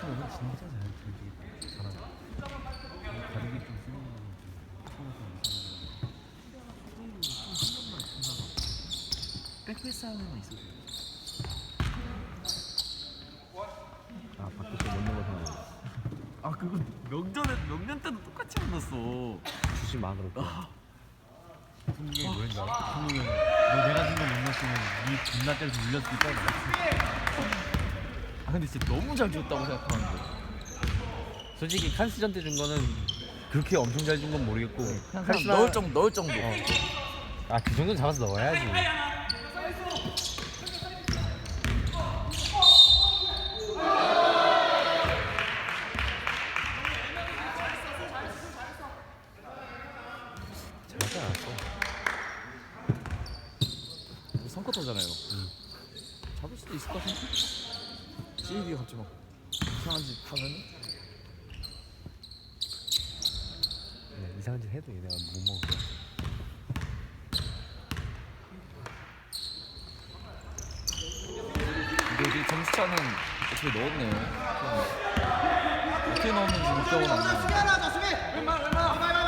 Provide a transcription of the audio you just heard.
크면 진짜 잘 들리겠다. 잘하고. 다리기 좀 쓰는 거 백패스 하는 애 있어도 아 밖에서 못 먹어서 아 그거 명전에 명년 때도 똑같이 안 났어 주지 마 뭐인 줄 알아? 승국이 형이 너 내가 준거 못 넣었으면 니 존나 때려서 물렸을 거야 아 근데 진짜 너무 잘 줬다고 생각하는데. 솔직히 칸스전 때 준 거는 그렇게 엄청 잘 준 건 모르겠고 그냥 카리스마- 넣을 정도 넣을 정도. 아 그 정도는 잡아서 넣어야지. 잘하지 않았어. 선커터잖아요. 잡을 수도 있을 것 같은데 CED 갑자기 막 이상한 짓 하면은? 네, 이상한 짓 해도 얘네가 못 먹어. 근데 이제 점수차는 어떻게 넣었네요 어떻게 넣었는지 안 나요